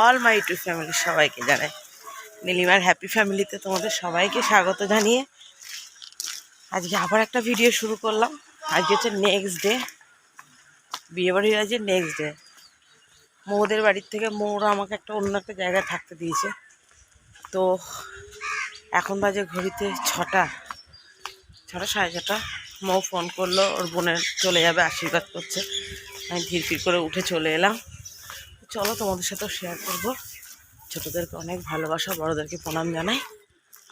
All my two ফ্যামিলির সবাইকে জানাই। নীলিমার হ্যাপি ফ্যামিলিতে তোমাদের সবাইকে স্বাগত জানিয়ে আজকে আবার একটা ভিডিও শুরু করলাম। আজকে হচ্ছে নেক্সট ডে বিয়েবাড়ির আজকে নেক্সট ডে মৌদের বাড়ির থেকে মৌরা আমাকে একটা অন্য একটা জায়গায় থাকতে দিয়েছে। তো এখন বাজে ঘড়িতে ছটা। ছটা, সাড়ে ছটা। মৌ ফোন করল, ওর বোনের চলে যাবে, আশীর্বাদ করছে। আমি ধীর করে উঠে চলে এলাম। চলো তোমাদের সাথেও শেয়ার করব। ছোটোদেরকে অনেক ভালোবাসা, বড়োদেরকে প্রণাম জানাই।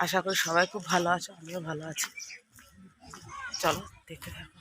আশা করি সবাই খুব ভালো আছো, আমিও ভালো আছি। চলো, দেখতে থাকো।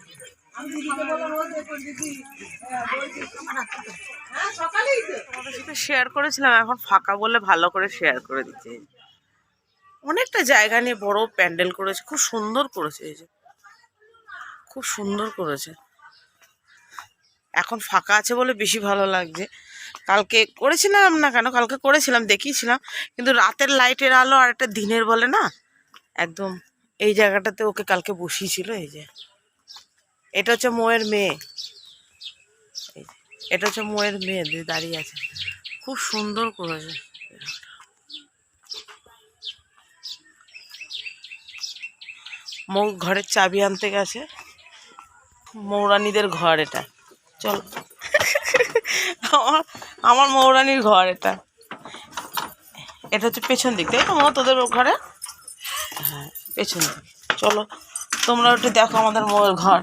শেয়ার করেছিলাম, এখন ফাঁকা বলে ভালো করে শেয়ার করে দিচ্ছে অনেকটা জায়গা নিয়ে বড় প্যান্ডেল করেছে, খুব সুন্দর করেছে এই যে। খুব সুন্দর করেছে। এখন ফাঁকা আছে বলে বেশি ভালো লাগছে। কালকে করেছিলাম না কেন, কালকে করেছিলাম, দেখিয়েছিলাম, কিন্তু রাতের লাইটের আলো আর একটা দিনের বলে না, একদম এই জায়গাটাতে ওকে কালকে বসিয়েছিল এই যে। এটা হচ্ছে মোয়ের মেয়ে। এটা হচ্ছে মোয়ের মেয়ে দাঁড়িয়ে আছে। খুব সুন্দর করেছে। মৌ ঘরের চাবি আনতে গেছে। মৌরানীদের ঘর এটা। চল। আমার আমার মৌরানীর ঘর এটা। এটা হচ্ছে পেছন দিক, তাই তো মৌ? তোদের ঘরে? হ্যাঁ পেছন দিক। চলো, তোমরা একটু দেখো আমাদের মৌয়ের ঘর।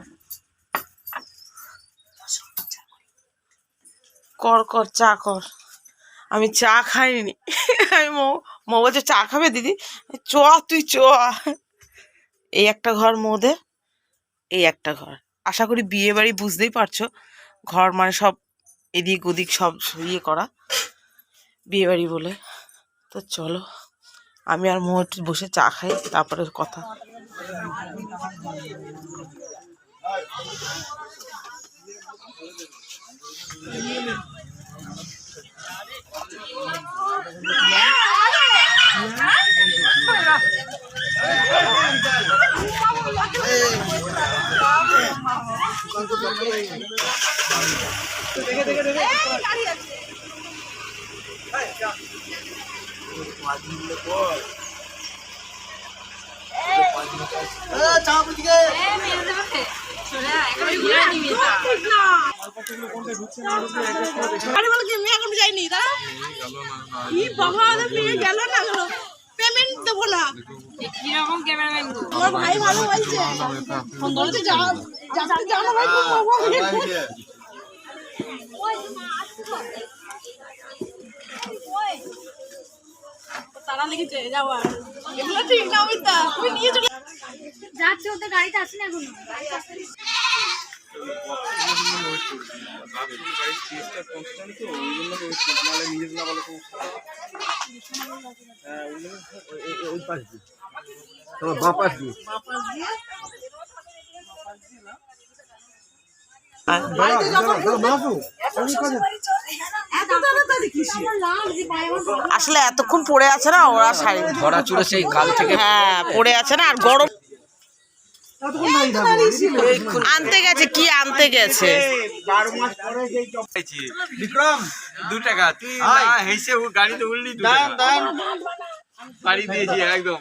কর কর, চা কর। আমি চা খাইনি। আমি মৌ মৌ বলছে, চা খাবে দিদি? চ, তুই চ। এই একটা ঘর মৌদের, এই একটা ঘর। আশা করি বিয়ে বাড়ি বুঝতেই পারছ। ঘর মানে সব এদিক ওদিক সব ইয়ে করা। বিয়ে বাড়ি বলে। তো চলো, আমি আর মৌ বসে চা খাই, তারপরে কথা। আরে বলে কি মেয়ে এখন যায়নি দাঁড়া কি বাবা ওদের মেয়ে গেল না গেল পেমেন্ট দেবো না কীরকম ক্যামেরাম্যান গো আমার ভাই ভালো বলছে ফোন যাও যাতে যাও তারা লেগেছে যাও আর এগুলো ঠিক না ওইটা তুমি নিয়ে চলে যাচ্ছে ওদের গাড়িতে আসেনি এখনও। তোমার আসলে এতক্ষণ পড়ে আছে না ওরা শাড়ি ধরা চুড়ে সেই কাল থেকে হ্যাঁ পড়ে আছে না আর গরম আনতে গেছে কি আনতে গেছে? বিক্রম দু টাকা। তুই হেসে গাড়িতে উঠলি বাড়ি দিয়েছি একদম।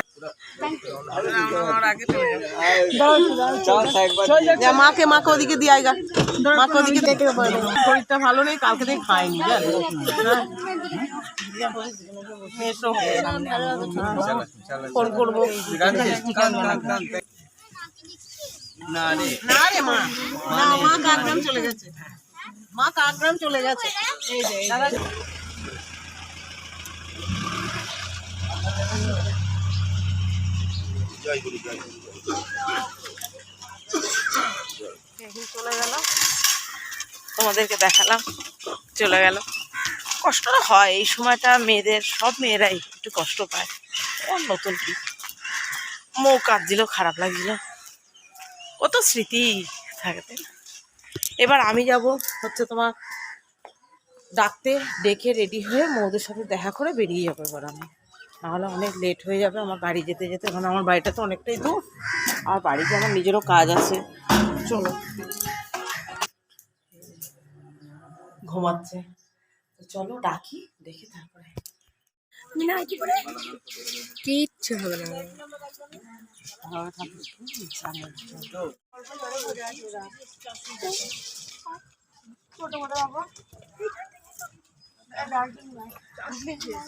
মাকে মাকে ওদিকে দিয়ে আইগা মাকে ওদিকে দেখে শরীরটা ভালো নেই, কালকে থেকে খাইনি ফোন করব না মা না মা কাকগ্রাম চলে গেছে মা কাকগ্রাম চলে গেছে এই যে দাদা চলে গেল। তোমাদেরকে দেখালাম, চলে গেল। কষ্টটা হয়, এই সময়টা মেয়েদের, সব মেয়েরাই একটু কষ্ট পায়। ও নতুন কি? মৌ কাঁদছিল খারাপ লাগছিল। কত স্মৃতি থাকে, তাই না? এবার আমি যাব হচ্ছে তোমার ডাকতে, ডেকে রেডি হয়ে মৌদের সাথে দেখা করে বেরিয়ে যাব এবার আমি। নাহলে অনেক লেট হয়ে যাবে আমার বাড়ি যেতে যেতে কারণ আমার বাড়িটা তো অনেকটাই দূর। আর বাড়িতে আমার নিজেরও কাজ আছে। চলো। ঘুমাচ্ছে। তো চলো ডাকি দেখি তারপরে। কিচ্ছু হবে না। ভালো থাকবে চলো।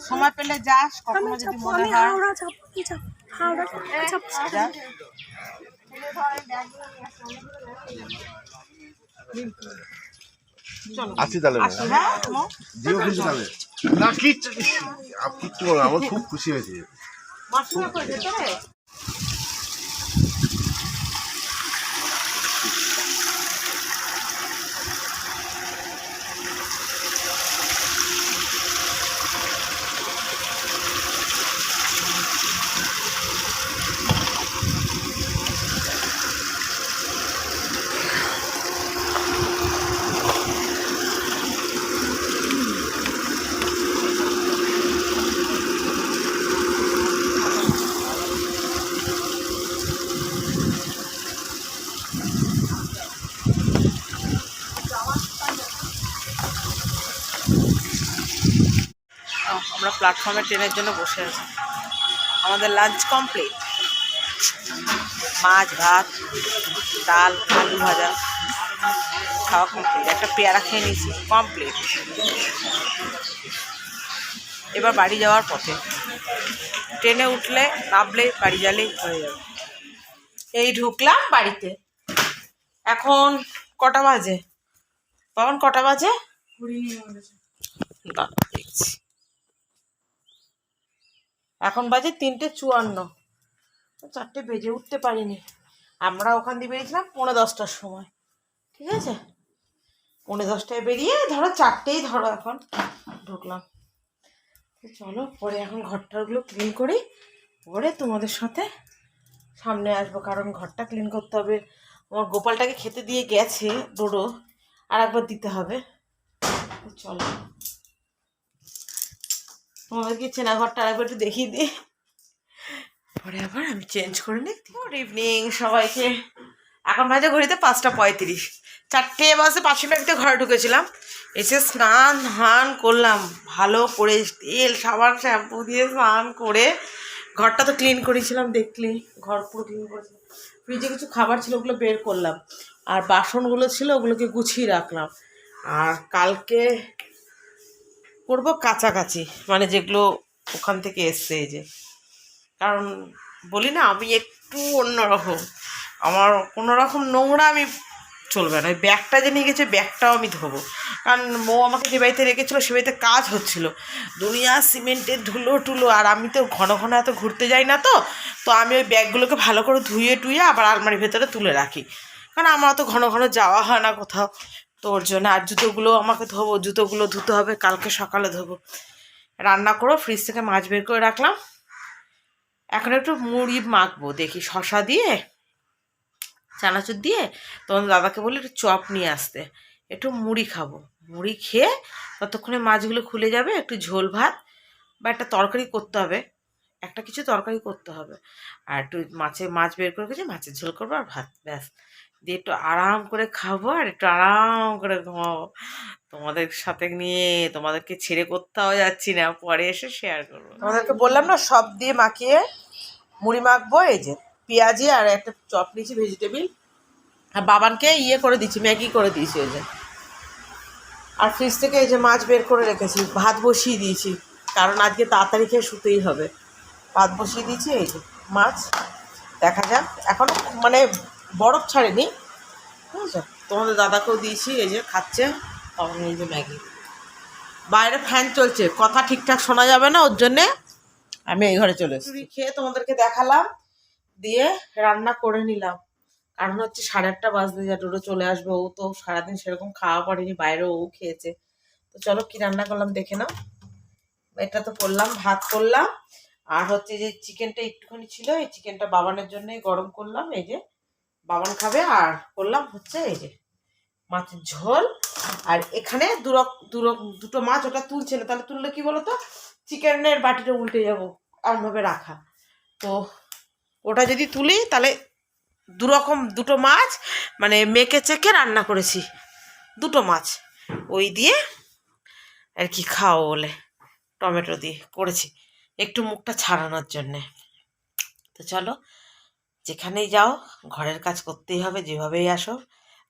সময় পেলে যাস কখনো যদি মনে হয়। তাহলে আসি হ্যাঁ মৌ? দিও কিন্তু তাহলে। না কিচ্ছু কিচ্ছু আমার খুব খুশি হয়েছে। প্ল্যাটফর্মে ট্রেনের জন্য বসে আছি। আমাদের লাঞ্চ কমপ্লিট মাছ ভাত ডাল আলু ভাজা খাওয়া কমপ্লিট একটা পেয়ারা খেয়ে নিয়েছি কমপ্লিট এবার বাড়ি যাওয়ার পথে ট্রেনে উঠলে নামলে বাড়ি গেলেই হয়ে যাবে। এই ঢুকলাম বাড়িতে। এখন কটা বাজে? কখন কটা বাজে? দেখছি। এখন বাজে তিনটে চুয়ান্ন। চারটে বেজে উঠতে পারিনি। আমরা ওখান দিয়ে বেরিয়েছিলাম পৌনে দশটার সময়। ঠিক আছে? পৌনে দশটায় বেরিয়ে ধরো চারটেই ধরো এখন ঢুকলাম। চলো, পরে এখন ঘরটারগুলো ক্লিন করি। পরে তোমাদের সাথে সামনে আসব, কারণ ঘরটা ক্লিন করতে হবে। আমার গোপালটাকে খেতে দিয়ে গেছে, ডোডো। আর একবার দিতে হবে। চলো। তোমাদেরকে চেনা ঘরটা আরেকবার একটু দেখিয়ে দিই। পরে আবার আমি চেঞ্জ করে নিই। গুড ইভিনিং সবাইকে। এখন বাজে ঘড়িতে পাঁচটা পঁয়ত্রিশ। চারটে বাজে পাঁচ মিনিট ঘরে ঢুকেছিলাম। এসে স্নান ধান করলাম। ভালো করে তেল, সাবান, শ্যাম্পু দিয়ে স্নান করে ঘরটা তো ক্লিন করেছিলাম, দেখলি। ঘর পুরো ক্লিন করেছিলাম। ফ্রিজে কিছু খাবার ছিল ওগুলো বের করলাম। আর বাসনগুলো ছিল ওগুলোকে গুছিয়ে রাখলাম। আর কালকে করব কাছাকাছি মানে যেগুলো ওখান থেকে এসছে যে। কারণ বলি না, আমি একটু অন্যরকম আমার কোনো রকম নোংরা আমি চলবে না। ওই ব্যাগটা যে নিয়ে গেছে, ব্যাগটাও আমি ধোবো। কারণ মৌ আমাকে যে বাড়িতে রেখেছিলো, সে বাড়িতে কাজ হচ্ছিল। দুনিয়া, সিমেন্টের ধুলো টুলো, আর আমি তো ঘন ঘন এত ঘুরতে যাই না তো তো আমি ওই ব্যাগগুলোকে ভালো করে ধুয়ে টুয়ে আবার আলমারির ভেতরে তুলে রাখি। কারণ আমার তো ঘন ঘন যাওয়া হয় না কোথাও। তো ওর জন্য। আর জুতোগুলো আমাকে ধোবো, জুতোগুলো ধুতে হবে, কালকে সকালে ধোবো। রান্না করো ফ্রিজ থেকে মাছ বের করে রাখলাম। এখন একটু মুড়ি মাখবো, দেখি শশা দিয়ে, চানাচুর দিয়ে। তোমার দাদাকে বলি একটু চপ নিয়ে আসতে। একটু মুড়ি খাব। মুড়ি খেয়ে ততক্ষণে মাছগুলো খুলে যাবে, একটু ঝোল ভাত বা একটা তরকারি করতে হবে। একটা কিছু তরকারি করতে হবে। আর একটু মাছে মাছ বের করে গেছে মাছের ঝোল করব আর ভাত, ব্যাস। দিয়ে একটু আরাম করে খাব আর একটু আরাম করে ঘুমাবো। তোমাদের সাথে নিয়ে তোমাদেরকে ছেড়ে কোথাও যাচ্ছি না, পরে এসে শেয়ার করব। তোমাদেরকে বললাম না, সব দিয়ে মাখিয়ে মুড়ি মাখবো, এই যে পেঁয়াজি আর একটা চপ নিয়েছি ভেজিটেবিল আর বাবানকে ইয়ে করে দিচ্ছি ম্যাগি করে দিয়েছি ওই যে। আর ফ্রিজ থেকে এই যে মাছ বের করে রেখেছি, ভাত বসিয়ে দিয়েছি, কারণ আজকে তাড়াতাড়ি খেয়ে শুতেই হবে। ভাত বসিয়ে দিয়েছি, এই যে মাছ, দেখা যাক। এখনও মানে বরফ ছাড়েনি। বুঝেছ তোমাদের দাদাকেও দিয়েছি, এই যে খাচ্ছে তখন এই যে ম্যাগি। বাইরে ফ্যান চলছে, কথা ঠিকঠাক শোনা যাবে না, ওর জন্যে আমি এই ঘরে চলে এসেছি। খেয়ে তোমাদেরকে দেখালাম, দিয়ে রান্না করে নিলাম। কারণ হচ্ছে সাড়ে আটটা বাজতে যা টোটো চলে আসবে, ও তো সারাদিন সেরকম খাওয়া পড়েনি বাইরেও ও খেয়েছে। তো চলো কি রান্না করলাম দেখে নাও। এটা তো করলাম, ভাত করলাম, আর হচ্ছে যে চিকেনটা একটুখানি ছিল, এই চিকেনটা বাবানের জন্যই গরম করলাম, এই যে বাবান খাবে আর করলাম হচ্ছে এই যে মাছের ঝোল। আর এখানে দুরক দুরক দুটো মাছ ওটা তুলছে না। তাহলে তুললে কি বলতো? চিকেনের বাটিটা উল্টে যাব, এমনভাবে রাখা। তো ওটা যদি তুলি, তাহলে দুরকম দুটো মাছ মানে মেখে চেকে রান্না করেছি। দুটো মাছ। ওই দিয়ে আর কি খাও বলে, টমেটো দিয়ে করেছি। একটু মুখটা ছাড়ানোর জন্যে। তো চলো যেখানেই যাও, ঘরের কাজ করতেই হবে, যেভাবেই আসো।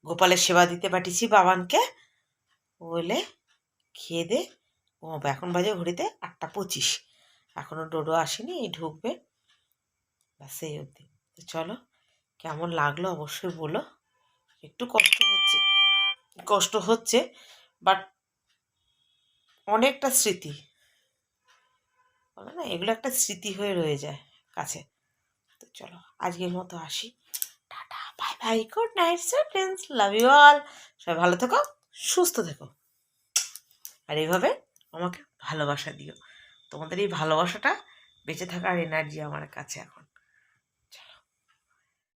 গোপালের সেবা দিতে পাঠিয়েছি বাবানকে। বলে খেয়ে দে। ঘুমাবো। এখন বাজে ঘড়িতে আটটা পঁচিশ। এখনও ডোডো আসেনি, এই ঢুকবে। ব্যাস, এই অবধি। তো চলো, কেমন লাগল অবশ্যই বলো। একটু কষ্ট হচ্ছে। কষ্ট হচ্ছে, বাট অনেকটা স্মৃতি। বলে না, এগুলো একটা স্মৃতি হয়ে রয়ে যায় কাছে। তো চলো আজকের মতো আসি। Tata bye bye good night sir friends love you all সবাই ভালো থেকো, সুস্থ থেকো। আর এইভাবে আমাকে ভালোবাসা দিও। তোমাদের এই ভালোবাসাটা বেঁচে থাকার এনার্জি আমার কাছে এখন।